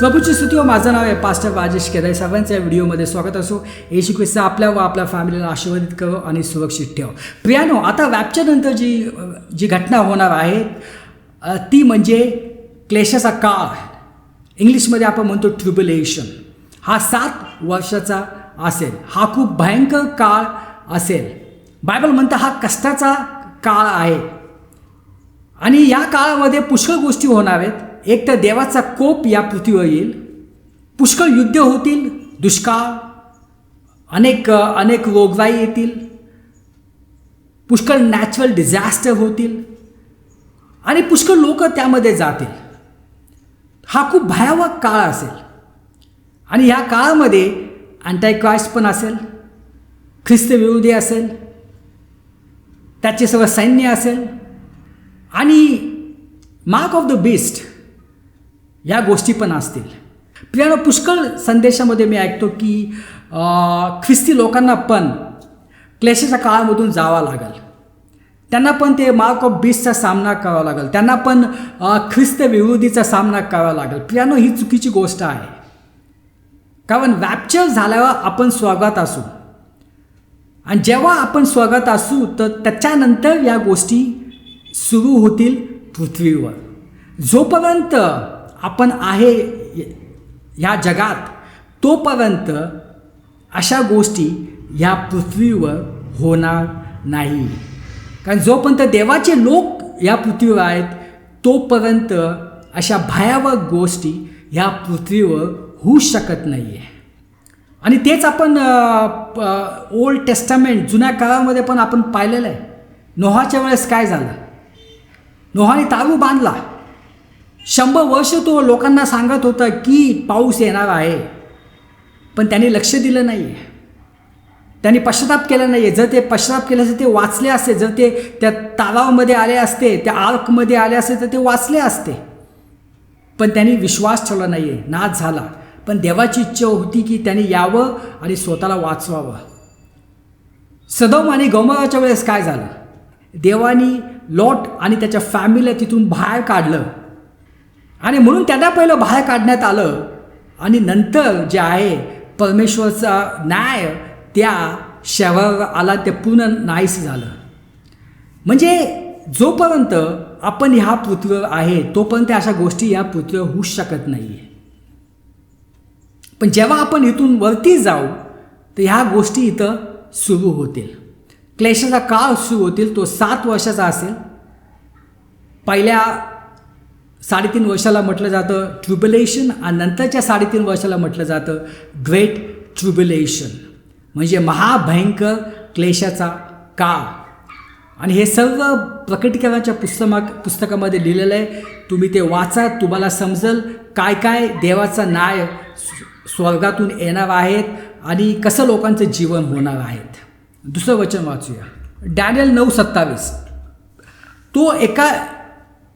प्रभूची स्तुती हो. माझं नाव आहे पास्टर राजेश केदार. सर्वांचं या व्हिडिओमध्ये स्वागत असो. येशू ख्रिस्त आपल्या व आपल्या फॅमिलीला आशीर्वादित करो आणि सुरक्षित ठेव. प्रियानो आता वॅपच्यानंतर जी जी घटना होणार आहे ती म्हणजे क्लेशाचा काळ. इंग्लिशमध्ये आपण म्हणतो ट्रिब्युलेशन हा सात वर्षाचा असेल. हा खूप भयंकर काळ असेल. बायबल म्हणतं हा कष्टाचा काळ आहे. आणि या काळामध्ये पुष्कळ गोष्टी होणार आहेत. एक तर देवाचा कोप या पृथ्वीवर येईल. पुष्कळ युद्ध होतील दुष्काळ अनेक अनेक रोगराई येतील. पुष्कळ नॅचरल डिझॅस्टर होतील. आणि पुष्कळ लोक त्यामध्ये जातील. हा खूप भयावह काळ असेल. आणि ह्या काळामध्ये अँटायक्राइस्ट पण असेल ख्रिस्त विरोधी असेल त्याचे सगळं सैन्य असेल. आणि मार्क ऑफ द बेस्ट या गोष्टी पण असतील. प्रियानो पुष्कळ संदेशामध्ये मी ऐकतो की ख्रिस्ती लोकांना पण क्लेशाच्या काळामधून जावं लागेल. त्यांना पण ते मार्क ऑफ बीसचा सामना करावा लागेल. त्यांना पण ख्रिस्त विरोधीचा सामना करावा लागेल. प्रियानो ही चुकीची गोष्ट आहे. कारण वॅप्चर झाल्यावर आपण स्वागत असू. आणि जेव्हा आपण स्वागत असू तर त्याच्यानंतर या गोष्टी सुरू होतील पृथ्वीवर. जोपर्यंत आपण आहे ह्या जगात तोपर्यंत अशा गोष्टी ह्या पृथ्वीवर होणार नाही. कारण जोपर्यंत देवाचे लोक या पृथ्वीवर आहेत तोपर्यंत अशा भयावह गोष्टी ह्या पृथ्वीवर होऊ शकत नाही आहे आणि तेच आपण ओल्ड टेस्टामेंट जुन्या काळामध्ये पण आपण पाहिलेलं आहे. नोहाच्या वेळेस काय झालं? नोहाने तारू बांधला. शंभर वर्ष तो लोकांना सांगत होता की पाऊस येणार आहे. पण त्यांनी लक्ष दिलं नाही आहे त्यांनी पश्चाताप केला नाही आहे जर ते पश्चाताप केले असते ते वाचले असते. जर ते त्या तालावामध्ये आले असते त्या आर्कमध्ये आले असते तर ते वाचले असते. पण त्यांनी विश्वास ठेवला नाही आहे नाच झाला. पण देवाची इच्छा होती की त्यांनी यावं आणि स्वतःला वाचवावं. सदम आणि गौमराच्या वेळेस काय झालं? देवानी लॉट आणि त्याच्या फॅमिलीला तिथून बाहेर काढलं. आणि म्हणून त्यांना पहिलं बाहेर काढण्यात आलं. आणि नंतर जे आहे परमेश्वरचा न्याय त्या शहरावर आला ते पूर्ण नाहीस झालं. म्हणजे जोपर्यंत आपण ह्या पृथ्वीवर आहे तोपर्यंत अशा गोष्टी या पृथ्वीवर होऊ शकत नाही आहे पण जेव्हा आपण इथून वरती जाऊ तर ह्या गोष्टी इथं सुरू होतील. क्लेशाचा काळ सुरू होतील तो सात वर्षाचा असेल. पहिल्या साडेतीन वर्षाला म्हटलं जातं ट्रिब्युलेशन आणि नंतरच्या साडेतीन वर्षाला म्हटलं जातं ग्रेट ट्रिब्युलेशन म्हणजे महाभयंकर क्लेशाचा काळ. आणि हे सर्व प्रकटीकरणाच्या पुस्तका पुस्तकामध्ये लिहिलेलं आहे. तुम्ही ते वाचा तुम्हाला समजेल काय काय देवाचा न्याय स्वर्गातून येणार आहेत आणि कसं लोकांचं जीवन होणार आहेत. दुसरं वचन वाचूया. डॅनियल नऊ सत्तावीस. तो एका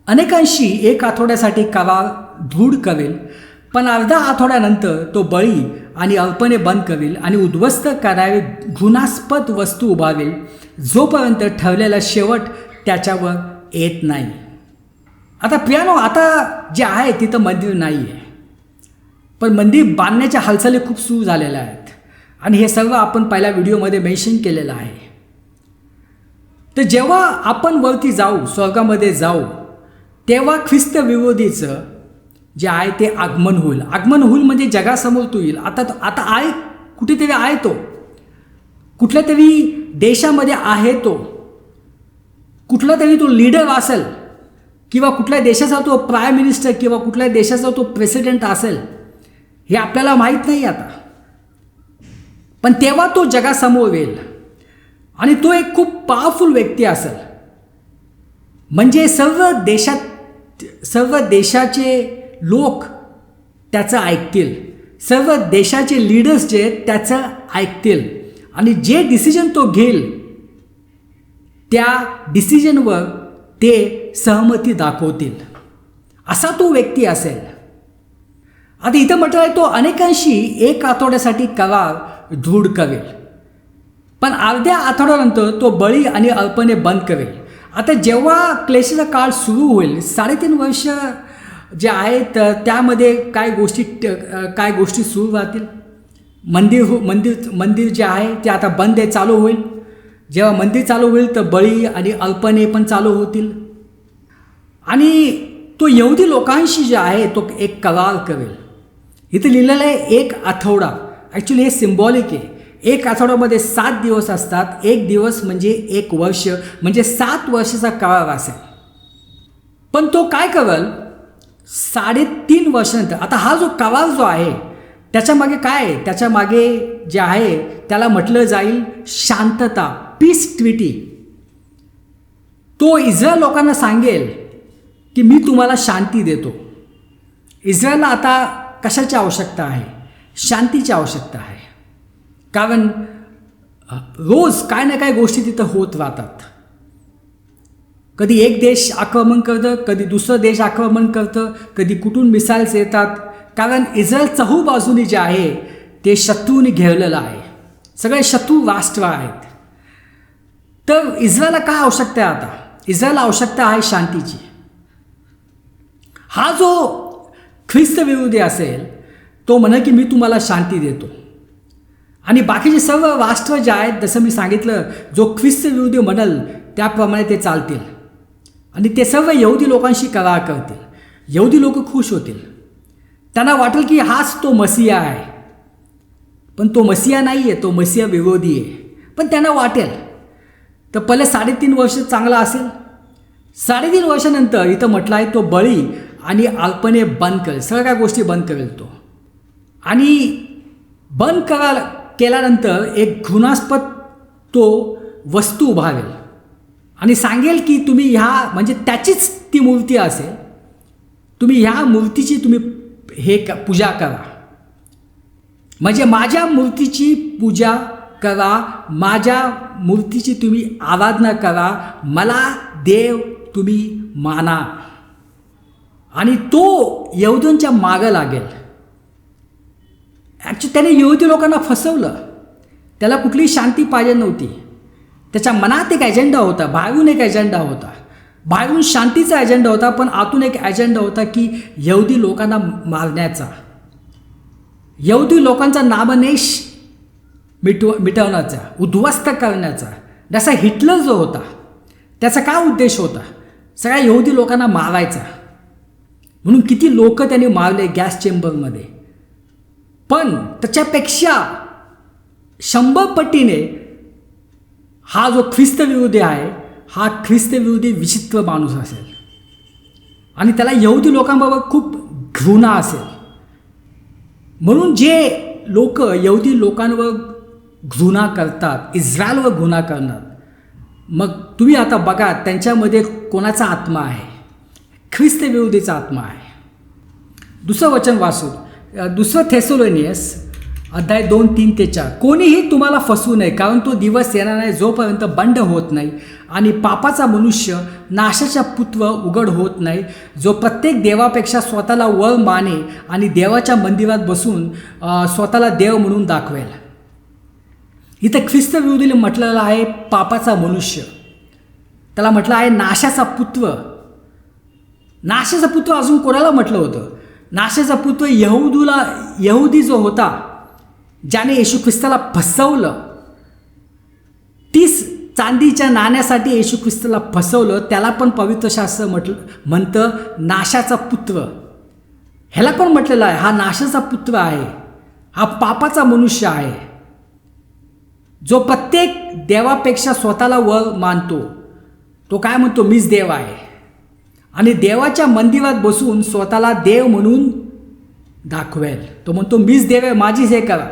अनेकांशी एक आठवड्यासाठी करार धूड करेल पण अर्धा आठवड्यानंतर तो बळी आणि अर्पणे बंद करेल आणि उद्ध्वस्त करावे घृणास्पद वस्तू उभारेल जोपर्यंत ठरलेला शेवट त्याच्यावर येत नाही. आता पियानो आता जे आहे तिथं मंदिर नाही आहे पण मंदिर बांधण्याच्या हालचाली खूप सुरू झालेल्या आहेत. आणि हे सर्व आपण पहिल्या व्हिडिओमध्ये मेन्शन केलेलं आहे. तर जेव्हा आपण वरती जाऊ स्वर्गामध्ये जाऊ तेव्हा ख्रिस्त विरोधीचं जे आहे ते आगमन होईल. आगमन होईल म्हणजे जगासमोर तो येईल. आता तो- आता आहे कुठेतरी आहे तो. कुठल्या तरी देशामध्ये आहे तो. कुठला तरी तो लीडर असेल किंवा कुठल्या देशाचा तो प्राईम मिनिस्टर किंवा कुठल्या देशाचा तो प्रेसिडेंट असेल हे आपल्याला माहीत नाही आता. पण तेव्हा तो जगासमोर येईल. आणि तो एक खूप पॉवरफुल व्यक्ती असेल. म्हणजे सर्व देशात सर्व देशाचे लोक त्याचं ऐकतील. सर्व देशाचे लीडर्स जे आहेत त्याचं ऐकतील. आणि जे डिसिजन तो घेईल त्या डिसिजनवर ते सहमती दाखवतील. असा तो व्यक्ती असेल. आता इथं म्हटलं आहे तो अनेकांशी एक आठवड्यासाठी करार दृढ करेल. पण अर्ध्या आठवड्यानंतर तो बळी आणि अर्पणे बंद करेल. आता जेव्हा क्लेशाचा काळ सुरू होईल साडेतीन वर्ष जे आहेत त्यामध्ये काय गोष्टी काय गोष्टी सुरू राहतील? मंदिर हो मंदिर मंदिर जे आहे ते आता बंद आहे चालू होईल. जेव्हा मंदिर चालू होईल तर बळी आणि अल्पने पण चालू होतील. आणि तो यहुदी लोकांशी जे आहे तो एक करार करेल. इथे लिहिलेलं आहे एक आठवडा. ॲक्च्युली हे सिम्बॉलिक आहे. एक आठवड्यामध्ये सात दिवस असतात. एक दिवस म्हणजे एक वर्ष. म्हणजे सात वर्षाचा करार असेल पण तो काय करेल साडेतीन वर्षानंतर. आता हा जो कवाल जो आहे त्याच्यामागे काय आहे? त्याच्यामागे जे आहे त्याला म्हटलं जाईल शांतता पीस ट्विटी तो इस्रायल लोकांना सांगेल की मी तुम्हाला शांती देतो. इस्रायलला आता कशाची आवश्यकता आहे? शांतीची आवश्यकता आहे. कारण रोज काय ना काय गोष्टी तिथं होत राहतात. कधी एक देश आक्रमण करतं कधी दुसरं देश आक्रमण करतं कधी कुठून मिसाईल्स येतात. कारण इस्रायल चहू बाजूनी जे आहे ते शत्रूने घेरलेलं आहे. सगळे शत्रू राष्ट्र आहेत. तर इस्रायलला काय आवश्यकता आहे आता? इस्रायलला आवश्यकता आहे शांतीची. हा जो ख्रिस्त विरोधी असेल तो म्हणे की मी तुम्हाला शांती देतो. आणि बाकीचे सर्व राष्ट्र जे आहेत जसं मी सांगितलं जो ख्रिस्त विरोधी म्हणाल त्याप्रमाणे ते चालतील. आणि ते सर्व यहुदी लोकांशी करार करतील. यहुदी लोक खुश होतील. त्यांना वाटेल की हाच तो मसिया आहे. पण तो मसिया नाही आहे तो मसिया विरोधी आहे. पण त्यांना वाटेल. तर पहिले साडेतीन वर्ष चांगला असेल. साडेतीन वर्षानंतर इथं म्हटलं आहे तो बळी आणि अल्पने बंद करेल. सगळ्या गोष्टी बंद करेल तो. आणि बंद करा केल्यानंतर एक घृणास्पद तो वस्तू उभारेल. आणि सांगेल की तुम्ही ह्या म्हणजे त्याचीच ती मूर्ती असेल तुम्ही ह्या मूर्तीची तुम्ही हे क पूजा करा. म्हणजे माझ्या मूर्तीची पूजा करा माझ्या मूर्तीची तुम्ही आराधना करा मला देव तुम्ही माना. आणि तो यहुदींच्या मागं लागेल. ॲक्च्युली त्याने यहुदी लोकांना फसवलं. त्याला कुठलीही शांती पाहिजे नव्हती. त्याच्या मनात एक एजेंडा होता बाहेरून एक एजेंडा होता. बाहेरून शांतीचा एजेंडा होता पण आतून एक एजेंडा होता की यहुदी लोकांना मारण्याचा. यहुदी लोकांचा नामनेश मिटव मिटवण्याचा उद्ध्वस्त करण्याचा. जसा हिटलर जो होता त्याचा काय उद्देश होता? सगळ्या यहुदी लोकांना मारायचा. म्हणून किती लोक त्यांनी मारले गॅस चेंबरमध्ये पण त्याच्यापेक्षा शंभर पटीने हा जो ख्रिस्तविरोधी आहे हा ख्रिस्तविरोधी विचित्र माणूस असेल. आणि त्याला यहुदी लोकांबाबत खूप घृणा असेल. म्हणून जे लोक यहुदी लोकांवर घृणा करतात इस्रायलवर घृणा करणार मग तुम्ही आता बघा त्यांच्यामध्ये कोणाचा आत्मा आहे? ख्रिस्तविरोधीचा आत्मा आहे. दुसरं वचन वाचू. दुसरं थेसोलोनियस अध्याय दोन तीन ते चार. कोणीही तुम्हाला फसवू नये कारण तो दिवस येणार नाही जोपर्यंत बंड होत नाही आणि पापाचा मनुष्य नाशाचा पुत्र उघड होत नाही जो प्रत्येक देवापेक्षा स्वतःला वर माने आणि देवाच्या मंदिरात बसून स्वतःला देव म्हणून दाखवेल. इथं ख्रिस्तविरोधी म्हटलेलं आहे पापाचा मनुष्य. त्याला म्हटलं आहे नाशाचा पुत्र नाशाचा पुत्र अजून कोणाला म्हटलं होतं? नाशाचा पुत्र यहूदूला यहुदी जो होता ज्याने येशू ख्रिस्ताला फसवलं तीस चांदीच्या नाण्यासाठी येशू ख्रिस्ताला फसवलं त्याला पण पवित्र शास्त्र म्हटलं म्हणतं नाशाचा पुत्र. ह्याला पण म्हटलेलं आहे हा नाशाचा पुत्र आहे हा पापाचा मनुष्य आहे जो प्रत्येक देवापेक्षा स्वतःला वर मानतो. तो काय म्हणतो? मीच देव आहे. आणि देवाच्या मंदिरात बसून स्वतःला देव म्हणून दाखवेल. तो म्हणतो मीच देव आहे माझीच हे करा.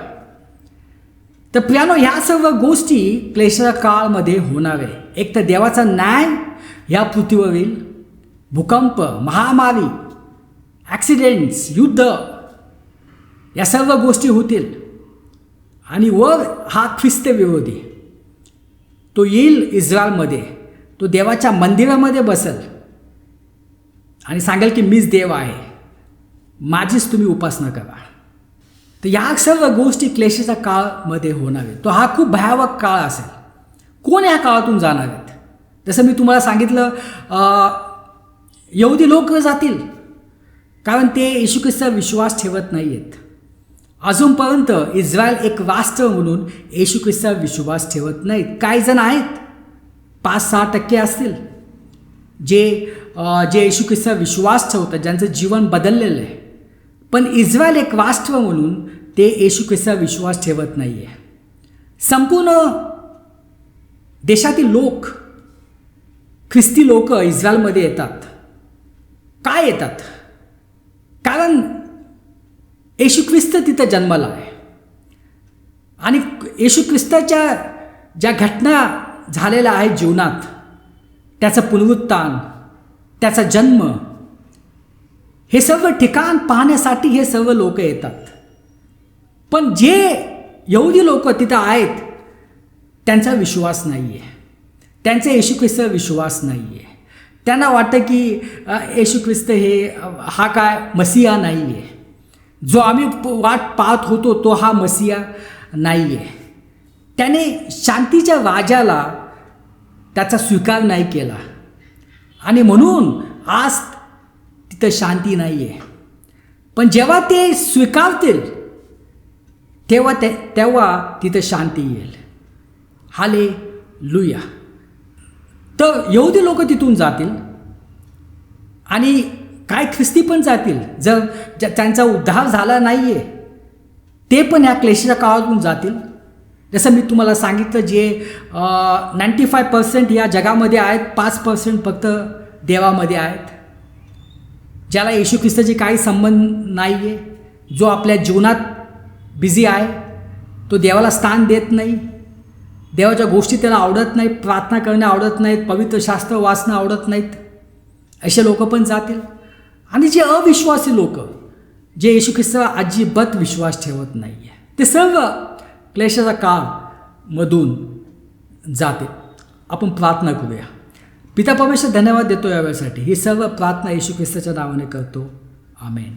तर प्रियानो ह्या सर्व गोष्टी क्लेशा काळामध्ये होणार आहे. एक तर देवाचा न्याय या पृथ्वीवरील भूकंप महामारी ॲक्सिडेंट्स युद्ध या सर्व गोष्टी होतील. आणि वर हा ख्रिस्त विरोधी तो येईल इस्रायलमध्ये तो देवाच्या मंदिरामध्ये बसेल. आणि सांगेल की मीच देव आहे. माझीच तुम्ही उपासना करा. तर या सर्व गोष्टी क्लेशाच्या काळामध्ये होणार आहेत तो हा खूप भयावह काळ असेल. कोण या काळातून जाणार आहेत जसं मी तुम्हाला सांगितलं अं, यहुदी लोक जातील. कारण ते येशू ख्रिस्तावर विश्वास ठेवत नाही आहेत अजूनपर्यंत इस्रायल एक राष्ट्र म्हणून येशू ख्रिस्तावर विश्वास ठेवत नाहीत. काही जण आहेत पाच सहा टक्के असतील जे जे येशू ख्रिस्तावर विश्वास ठेवतात ज्यांचं जीवन बदललेलं आहे. पण इस्रायल एक वास्तव म्हणून ते येशू ख्रिस्तावर विश्वास ठेवत नाही आहे संपूर्ण देशातील लोक ख्रिस्ती लोक इस्रायलमध्ये येतात. काय येतात? कारण येशू ख्रिस्त तिथं जन्माला आहे. आणि येशू ख्रिस्ताच्या ज्या घटना झालेल्या आहेत जीवनात त्याचं पुनरुत्थान त्याचा जन्म. हे सर्व ठिकाण पाहण्यासाठी हे सर्व लोक येतात. पण जे यहुदी लोक तिथं आहेत त्यांचा विश्वास नाही आहे त्यांचा येशू ख्रिस्त विश्वास नाही आहे त्यांना वाटतं की येशू ख्रिस्त हे हा काय मसिया नाही आहे जो आम्ही वाट पाहत होतो तो हा मसिया नाही आहे त्याने शांतीच्या राजाला त्याचा स्वीकार नाही केला. आणि म्हणून आज तिथं शांती नाही आहे पण जेव्हा ते स्वीकारतील तेव्हा ते तेव्हा तिथं शांती येईल. हाले लुया तर यहुदी लोक तिथून जातील आणि काय ख्रिस्ती पण जातील. जर ज्या- त्यांचा उद्धार झाला नाही आहे ते पण ह्या क्लेशाच्या काळातून जातील. जसं मी तुम्हाला सांगितलं जे नाईंटी फाय पर्सेंट या जगामध्ये आहेत पाच पर्सेंट फक्त देवामध्ये आहेत. ज्याला येशू ख्रिस्ताचे काही संबंध नाही आहे जो आपल्या जीवनात बिझी आहे तो देवाला स्थान देत नाही. देवाच्या गोष्टी त्याला आवडत नाहीत प्रार्थना करणं आवडत नाहीत पवित्र शास्त्र वाचणं आवडत नाहीत. असे लोक पण जातील. आणि जे अविश्वासी लोक जे येशू ख्रिस्तावर अजिबात विश्वास ठेवत नाही आहे ते सर्व क्लेशाचा काळमधून जाते. आपण प्रार्थना करूया. पिता परमेश्वर धन्यवाद देतो या वेळेसाठी ही सर्व प्रार्थना येशू ख्रिस्ताच्या नावाने करतो. आमेन.